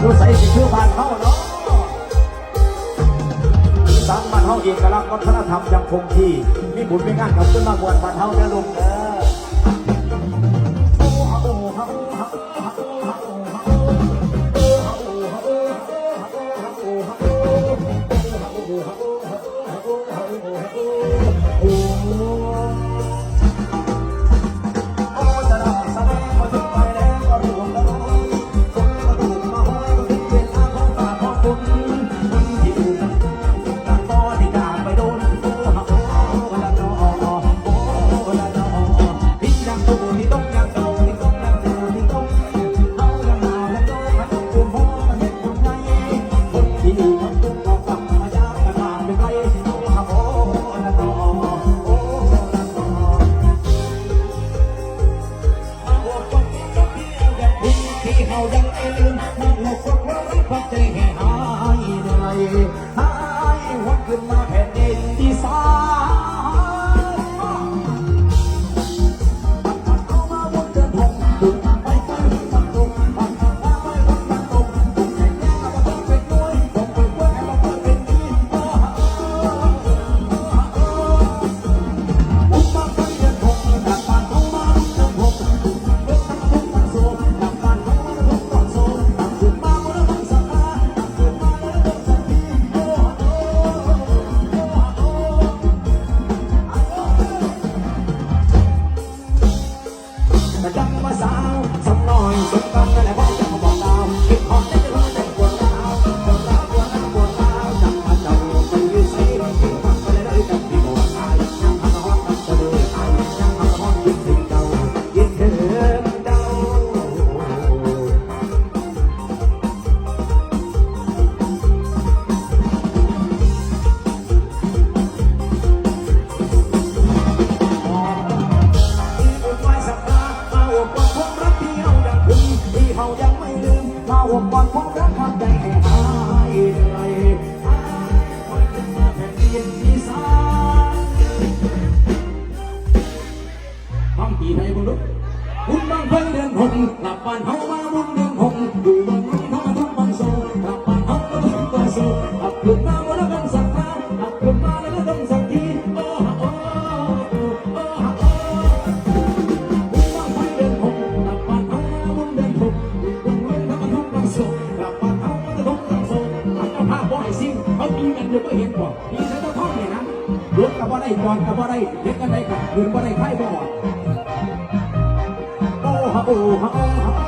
อยู่ใส่สิคือบ้านเฮาเนาะสางบ้านเฮาเอกลักษณ์วัฒนธรรมยังคงที่ มีบุญมีงานกับขึ้นมาบวชบ้านเฮาเด้อลุงเด้อายังเนนั่หักวันพักใจห้หายเหน่อยหายวัดขึ้นมา วงวันของรักทำใจให้หายเหนื่อยหาแผ่นดินอีสานฟังปีไทยบุญลุกบุญบังไฟเดินหกกลับบ้านเฮามาบุญดือ หรือไม่เห็นบ่ผีใส่ตะท่องนี่นะรถกระบะได้จอนกระบะได้เด็กกันได้กับเงินบ่ได้ไข่บ่โอ้ฮะโอ้ฮะโอ้ฮะ